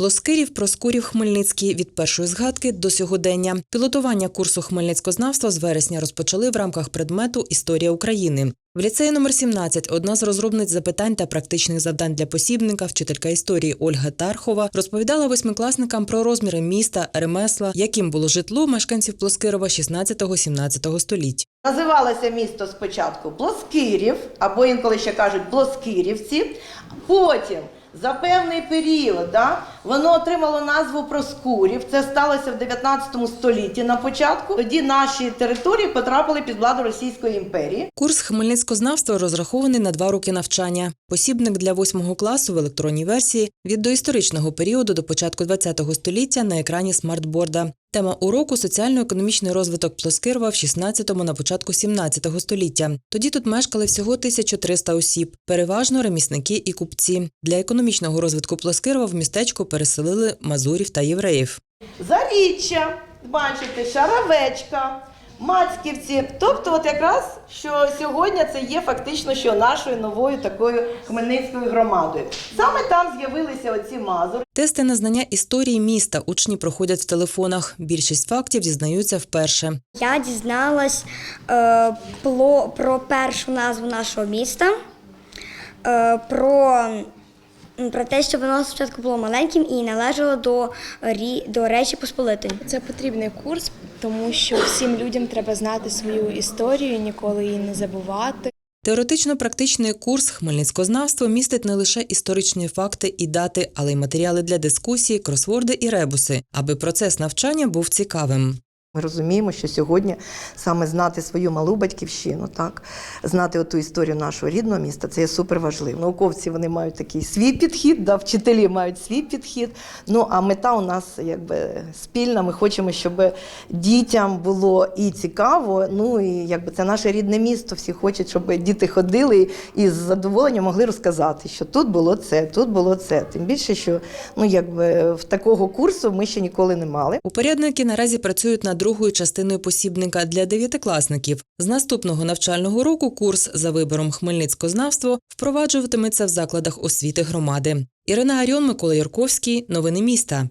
Плоскирів, Проскурів, Хмельницький від першої згадки до сьогодення. Пілотування курсу хмельницькознавства з вересня розпочали в рамках предмету Історія України. В ліцеї номер 17 одна з розробниць запитань та практичних завдань для посібника, вчителька історії Ольга Тархова, розповідала восьмикласникам про розміри міста, ремесла, яким було житло мешканців Плоскирова 16-17 століть. Називалося місто спочатку Плоскирів, або інколи ще кажуть Плоскирівці. Потім за певний період да, воно отримало назву Проскурів. Це сталося в 19 столітті на початку. Тоді наші території потрапили під владу Російської імперії. Курс хмельницькознавства розрахований на два роки навчання. Посібник для восьмого класу в електронній версії від доісторичного періоду до початку ХХ століття на екрані смартборда. Тема уроку соціально-економічний розвиток Плоскирова в 16-му на початку 17-го століття. Тоді тут мешкали всього 1300 осіб, переважно ремісники і купці. Для економічного розвитку Плоскирова в містечко переселили мазурів та євреїв. Заріччя, бачите, Шаровечка, Мацьківці. Тобто, от якраз що сьогодні це є фактично що нашою новою такою хмельницькою громадою. Саме там з'явилися оці мазури. Тести на знання історії міста учні проходять в телефонах. Більшість фактів дізнаються вперше. Я дізналась е, про, про першу назву нашого міста, е, про, про те, що воно спочатку було маленьким і належало до, до Речі Посполитої. Це потрібний курс, тому що всім людям треба знати свою історію, ніколи її не забувати. Теоретично-практичний курс хмельницькознавство містить не лише історичні факти і дати, але й матеріали для дискусії, кросворди і ребуси, аби процес навчання був цікавим. Ми розуміємо, що сьогодні саме знати свою малу батьківщину, так знати оту історію нашого рідного міста, це є супер. Науковці вони мають такий свій підхід, да, вчителі мають свій підхід. Ну а мета у нас якби спільна. Ми хочемо, щоб дітям було і цікаво. Ну і якби це наше рідне місто. Всі хочуть, щоб діти ходили і з задоволенням могли розказати, що тут було це, тут було це. Тим більше, що ну якби в такого курсу ми ще ніколи не мали. Упорядники наразі працюють над другою частиною посібника для дев'ятикласників. З наступного навчального року курс за вибором хмельницькознавство впроваджуватиметься в закладах освіти громади. Ірина Аріон, Микола Ярковський, Новини міста.